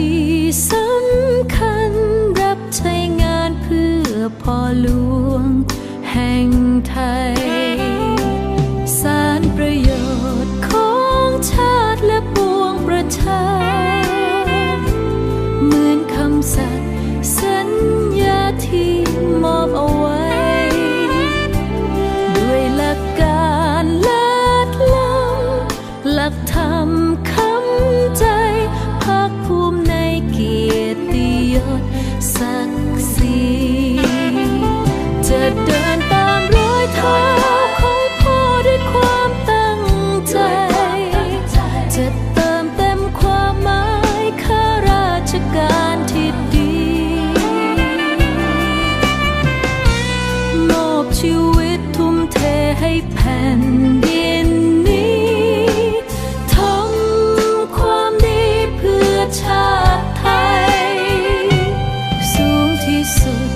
ที่สำคัญรับใช้งานเพื่อพ่อหลวงแห่งไทย coração. สุด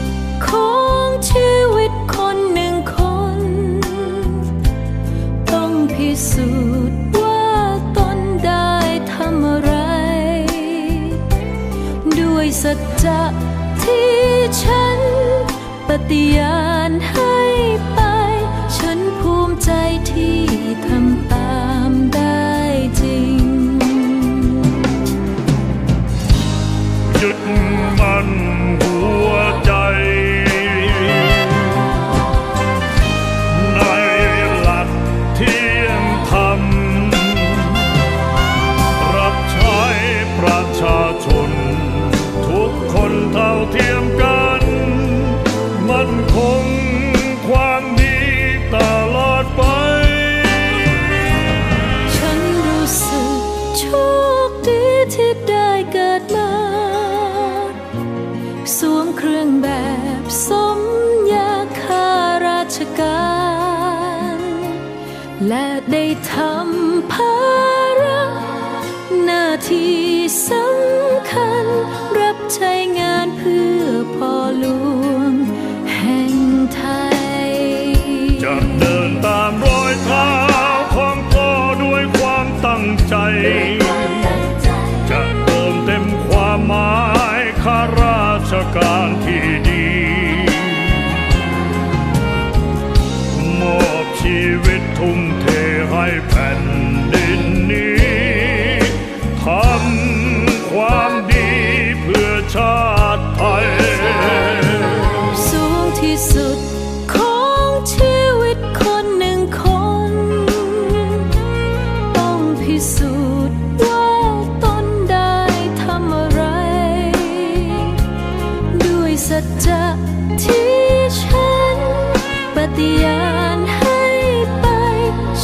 ของชีวิตคนหนึ่งคน ต้องพิสูจน์ว่าตนได้ทำอะไร ด้วยสัจจะที่ฉันปฏิญาณให้ไป ฉันภูมิใจที่ทำ การ และได้ทำภาระหน้าที่สำคัญ รับใช้งานเพื่อพ่อหลวง ชีวิตทุ่มเทให้แผ่นดิน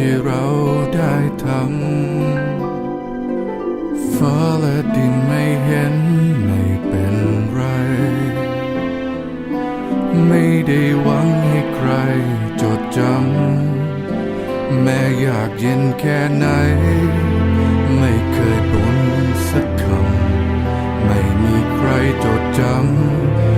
ที่เราได้ทำฟ้าและดินไม่เห็นไม่เป็นไร ไม่ได้หวังให้ใครจดจำแม่อยากเย็นแค่ไหน ไม่เคยบ่นสักคำ ไม่มีใครจดจำ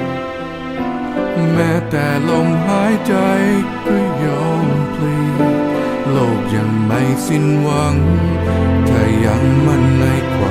แม้แต่ลมหายใจก็ยอมพลีโลกยังไม่สิ้นหวัง ถ้ายังมั่นในความ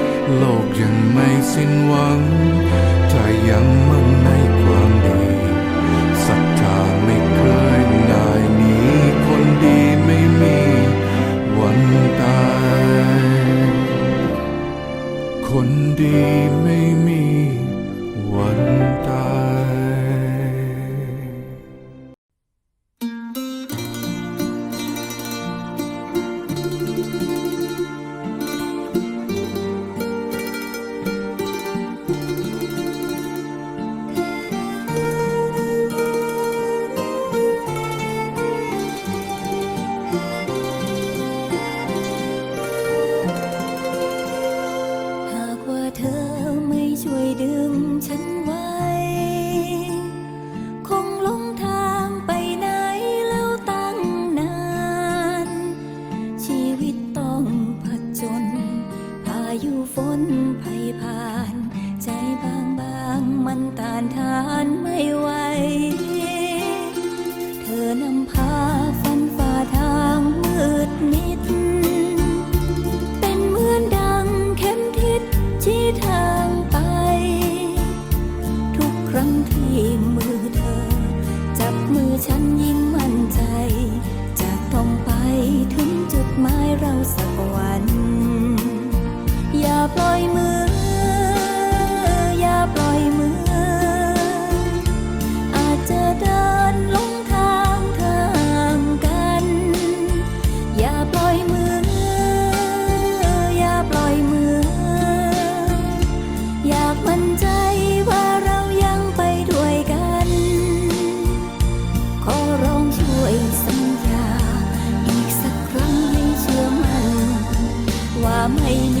โลกยังไม่สิ้นหวัง ถ้ายังมั่นในความดีศรัทธาไม่เคยนายนีคนดีไม่มีวันตาย คนดีไม่มี ปล่อยมือ อย่าปล่อยมือ อาจจะเดินลงทางทางกัน อย่าปล่อยมือ อย่าปล่อยมือ อยากมั่นใจว่าเรายังไปด้วยกัน ขอร้องช่วยสัญญา อีกสักครั้งให้เชื่อมันว่าไม่มี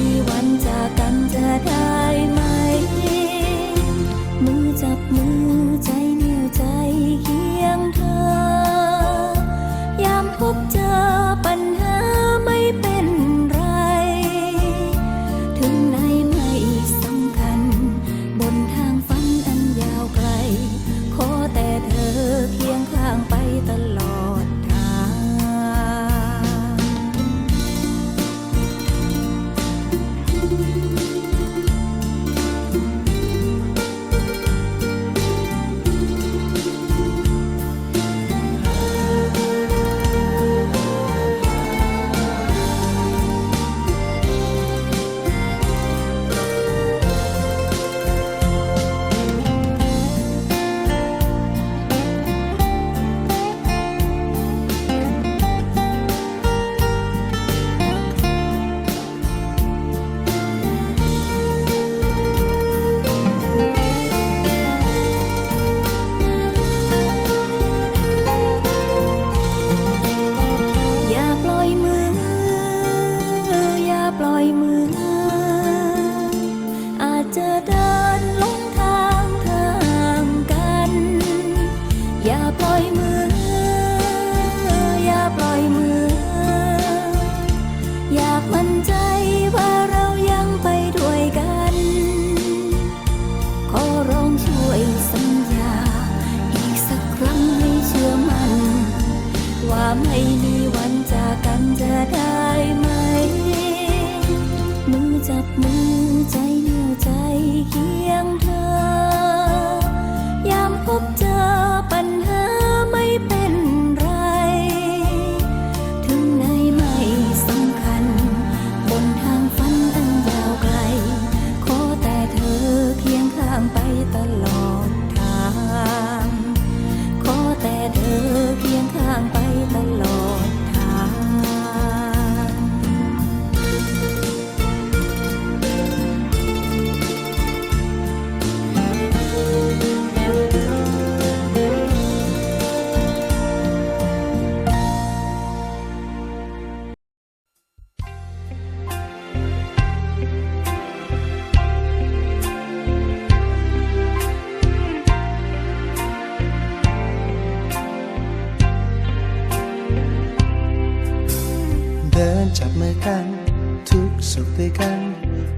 สุด้วยกัน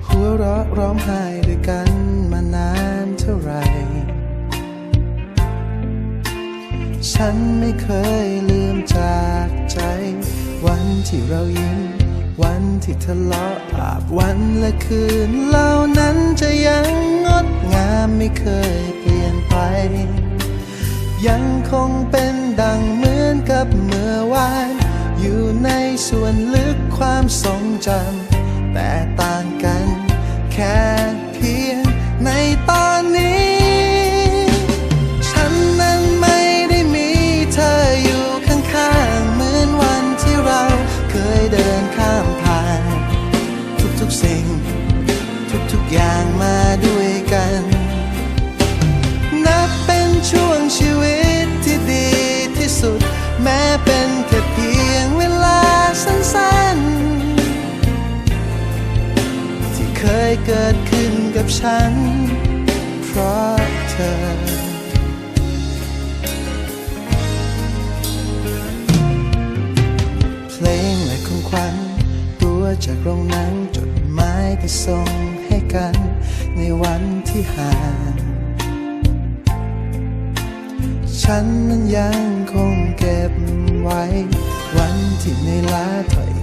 หัวเราะร้องไห้ด้วยกันมานานเท่าไหร่ ฉันไม่เคยลืมจากใจ วันที่เรายิ้ม วันที่ทะเลาะอาบวันและคืนเหล่านั้นจะยังงดงามไม่เคยเปลี่ยนไปยังคงเป็นดังเหมือนกับเมื่อวาน อยู่ในส่วนลึกความทรงจำ แต่ตา เกิดขึ้นกับฉัน เพราะเธอเพลงและของขวัญตัวจากโรงหนังจดหมายที่ส่งให้กัน ในวันที่ห่าง ฉันนั้นยังคงเก็บไว้ วันที่ในลาถ้อย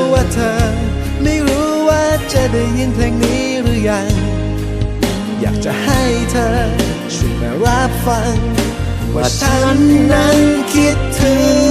ว่าเธอ ไม่รู้ว่าจะได้ยินเพลงนี้หรือยัง อยากจะให้เธอ ช่วยมารับฟัง ว่าฉันนั้นคิดถึง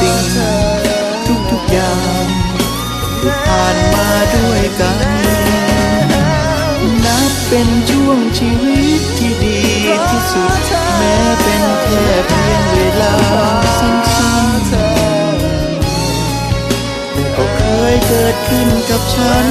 สิ่งทุกๆอย่างที่ผ่านมาด้วยกัน นับเป็นช่วงชีวิตที่ดีที่สุด แม้เป็นแค่เพียงเวลาสั้นๆแต่ก็เคยเกิดขึ้นกับฉัน